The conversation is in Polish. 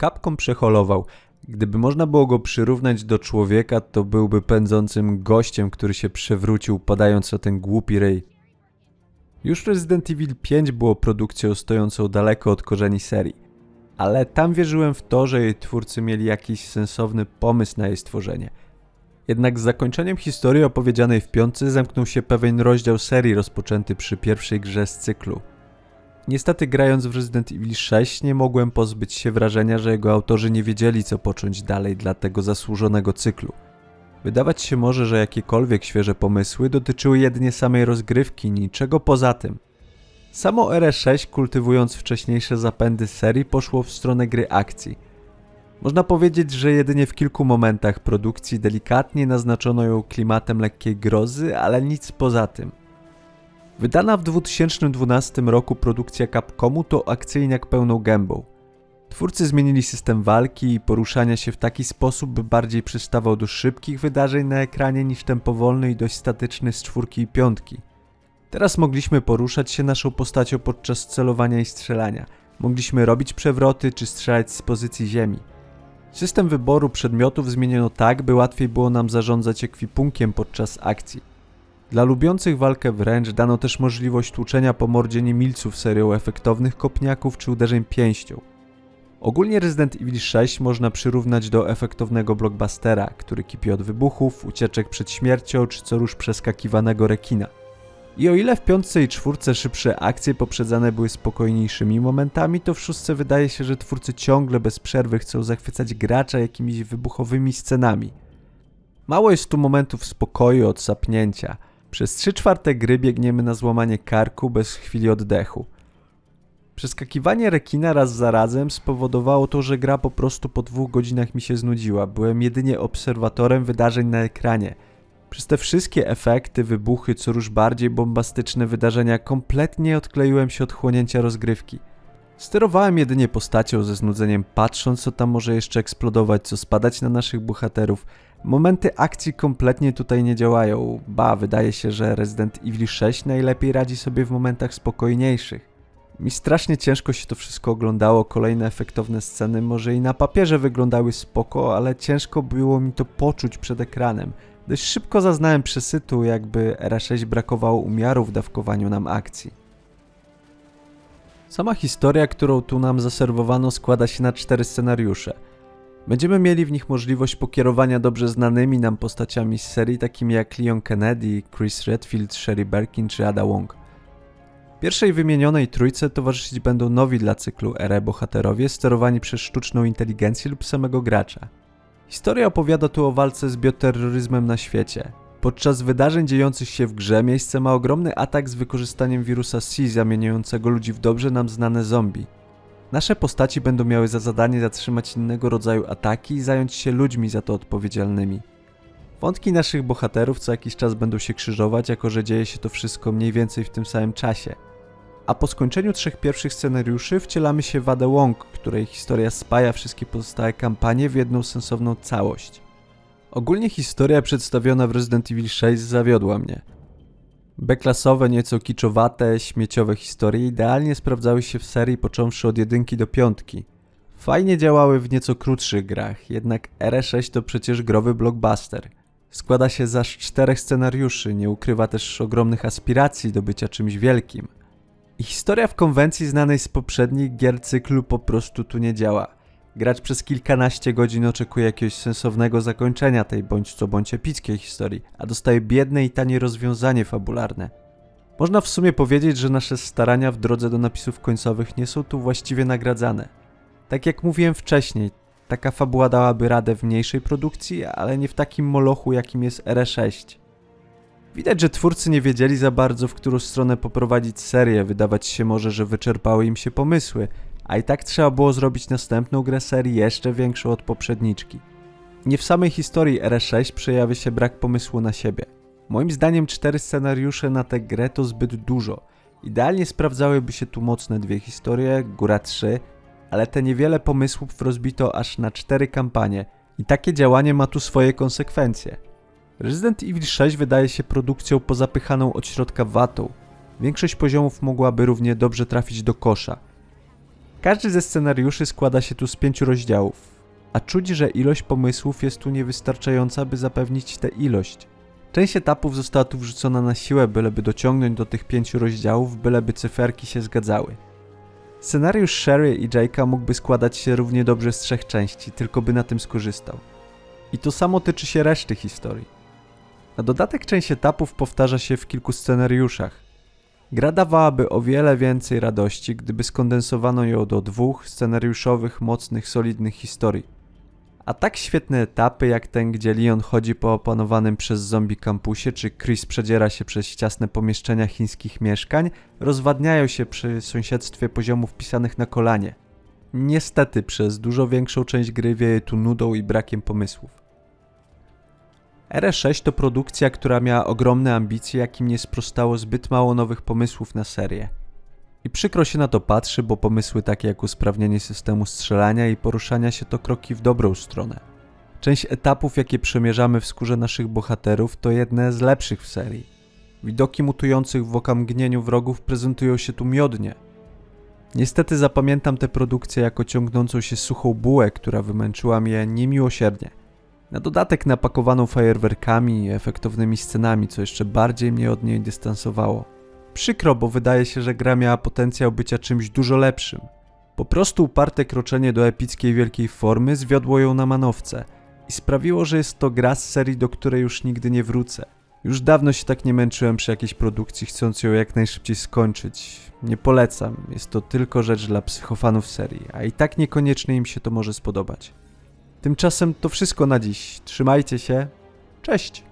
Capcom przeholował. Gdyby można było go przyrównać do człowieka, to byłby pędzącym gościem, który się przewrócił, padając o ten głupi ryj. Już Resident Evil 5 było produkcją stojącą daleko od korzeni serii, ale tam wierzyłem w to, że jej twórcy mieli jakiś sensowny pomysł na jej stworzenie. Jednak z zakończeniem historii opowiedzianej w piątce zamknął się pewien rozdział serii rozpoczęty przy pierwszej grze z cyklu. Niestety grając w Resident Evil 6 nie mogłem pozbyć się wrażenia, że jego autorzy nie wiedzieli co począć dalej dla tego zasłużonego cyklu. Wydawać się może, że jakiekolwiek świeże pomysły dotyczyły jedynie samej rozgrywki, niczego poza tym. Samo RE6, kultywując wcześniejsze zapędy serii, poszło w stronę gry akcji. Można powiedzieć, że jedynie w kilku momentach produkcji delikatnie naznaczono ją klimatem lekkiej grozy, ale nic poza tym. Wydana w 2012 roku produkcja Capcomu to akcyjniak pełną gębą. Twórcy zmienili system walki i poruszania się w taki sposób, by bardziej przystawał do szybkich wydarzeń na ekranie niż ten powolny i dość statyczny z czwórki i piątki. Teraz mogliśmy poruszać się naszą postacią podczas celowania i strzelania. Mogliśmy robić przewroty czy strzelać z pozycji ziemi. System wyboru przedmiotów zmieniono tak, by łatwiej było nam zarządzać ekwipunkiem podczas akcji. Dla lubiących walkę wręcz dano też możliwość tłuczenia po mordzie niemilców serią efektownych kopniaków czy uderzeń pięścią. Ogólnie Resident Evil 6 można przyrównać do efektownego blockbustera, który kipi od wybuchów, ucieczek przed śmiercią czy co rusz przeskakiwanego rekina. I o ile w piątce i czwórce szybsze akcje poprzedzane były spokojniejszymi momentami, to w szóstce wydaje się, że twórcy ciągle bez przerwy chcą zachwycać gracza jakimiś wybuchowymi scenami. Mało jest tu momentów spokoju od sapnięcia. Przez 3 czwarte gry biegniemy na złamanie karku bez chwili oddechu. Przeskakiwanie rekina raz za razem spowodowało to, że gra po prostu po dwóch godzinach mi się znudziła. Byłem jedynie obserwatorem wydarzeń na ekranie. Przez te wszystkie efekty, wybuchy, co już bardziej bombastyczne wydarzenia, kompletnie odkleiłem się od chłonięcia rozgrywki. Sterowałem jedynie postacią ze znudzeniem, patrząc co tam może jeszcze eksplodować, co spadać na naszych bohaterów. Momenty akcji kompletnie tutaj nie działają. Ba, wydaje się, że Resident Evil 6 najlepiej radzi sobie w momentach spokojniejszych. Mi strasznie ciężko się to wszystko oglądało, kolejne efektowne sceny może i na papierze wyglądały spoko, ale ciężko było mi to poczuć przed ekranem. Dość szybko zaznałem przesytu, jakby RA6 brakowało umiaru w dawkowaniu nam akcji. Sama historia, którą tu nam zaserwowano, składa się na cztery scenariusze. Będziemy mieli w nich możliwość pokierowania dobrze znanymi nam postaciami z serii, takimi jak Leon Kennedy, Chris Redfield, Sherry Birkin czy Ada Wong. Pierwszej wymienionej trójce towarzyszyć będą nowi dla cyklu ERE bohaterowie sterowani przez sztuczną inteligencję lub samego gracza. Historia opowiada tu o walce z bioterroryzmem na świecie. Podczas wydarzeń dziejących się w grze miejsce ma ogromny atak z wykorzystaniem wirusa C zamieniającego ludzi w dobrze nam znane zombie. Nasze postaci będą miały za zadanie zatrzymać innego rodzaju ataki i zająć się ludźmi za to odpowiedzialnymi. Wątki naszych bohaterów co jakiś czas będą się krzyżować, jako że dzieje się to wszystko mniej więcej w tym samym czasie. A po skończeniu trzech pierwszych scenariuszy wcielamy się w Adę Wong, której historia spaja wszystkie pozostałe kampanie w jedną sensowną całość. Ogólnie historia przedstawiona w Resident Evil 6 zawiodła mnie. B-klasowe, nieco kiczowate, śmieciowe historie idealnie sprawdzały się w serii począwszy od jedynki do piątki. Fajnie działały w nieco krótszych grach, jednak RE6 to przecież growy blockbuster. Składa się z aż czterech scenariuszy, nie ukrywa też ogromnych aspiracji do bycia czymś wielkim. I historia w konwencji znanej z poprzednich gier cyklu po prostu tu nie działa. Gracz przez kilkanaście godzin oczekuje jakiegoś sensownego zakończenia tej bądź co bądź epickiej historii, a dostaje biedne i tanie rozwiązanie fabularne. Można w sumie powiedzieć, że nasze starania w drodze do napisów końcowych nie są tu właściwie nagradzane. Tak jak mówiłem wcześniej, taka fabuła dałaby radę w mniejszej produkcji, ale nie w takim molochu jakim jest RE6. Widać, że twórcy nie wiedzieli za bardzo, w którą stronę poprowadzić serię. Wydawać się może, że wyczerpały im się pomysły, a i tak trzeba było zrobić następną grę serii jeszcze większą od poprzedniczki. Nie w samej historii RE6 przejawia się brak pomysłu na siebie. Moim zdaniem cztery scenariusze na tę grę to zbyt dużo. Idealnie sprawdzałyby się tu mocne dwie historie, góra trzy, ale te niewiele pomysłów rozbito aż na cztery kampanie i takie działanie ma tu swoje konsekwencje. Resident Evil 6 wydaje się produkcją pozapychaną od środka watą. Większość poziomów mogłaby równie dobrze trafić do kosza. Każdy ze scenariuszy składa się tu z pięciu rozdziałów, a czuć, że ilość pomysłów jest tu niewystarczająca, by zapewnić tę ilość. Część etapów została tu wrzucona na siłę, byleby dociągnąć do tych pięciu rozdziałów, byleby cyferki się zgadzały. Scenariusz Sherry i Jake'a mógłby składać się równie dobrze z trzech części, tylko by na tym skorzystał. I to samo tyczy się reszty historii. Na dodatek część etapów powtarza się w kilku scenariuszach. Gra dawałaby o wiele więcej radości, gdyby skondensowano ją do dwóch scenariuszowych, mocnych, solidnych historii. A tak świetne etapy jak ten, gdzie Leon chodzi po opanowanym przez zombie kampusie, czy Chris przedziera się przez ciasne pomieszczenia chińskich mieszkań, rozwadniają się przy sąsiedztwie poziomów pisanych na kolanie. Niestety przez dużo większą część gry wieje tu nudą i brakiem pomysłów. RE6 to produkcja, która miała ogromne ambicje, jakim nie sprostało zbyt mało nowych pomysłów na serię. I przykro się na to patrzy, bo pomysły takie jak usprawnienie systemu strzelania i poruszania się to kroki w dobrą stronę. Część etapów, jakie przemierzamy w skórze naszych bohaterów, to jedne z lepszych w serii. Widoki mutujących w okamgnieniu wrogów prezentują się tu miodnie. Niestety zapamiętam tę produkcję jako ciągnącą się suchą bułę, która wymęczyła mnie niemiłosiernie. Na dodatek napakowaną fajerwerkami i efektownymi scenami, co jeszcze bardziej mnie od niej dystansowało. Przykro, bo wydaje się, że gra miała potencjał bycia czymś dużo lepszym. Po prostu uparte kroczenie do epickiej wielkiej formy zwiodło ją na manowce i sprawiło, że jest to gra z serii, do której już nigdy nie wrócę. Już dawno się tak nie męczyłem przy jakiejś produkcji, chcąc ją jak najszybciej skończyć. Nie polecam, jest to tylko rzecz dla psychofanów serii, a i tak niekoniecznie im się to może spodobać. Tymczasem to wszystko na dziś. Trzymajcie się. Cześć!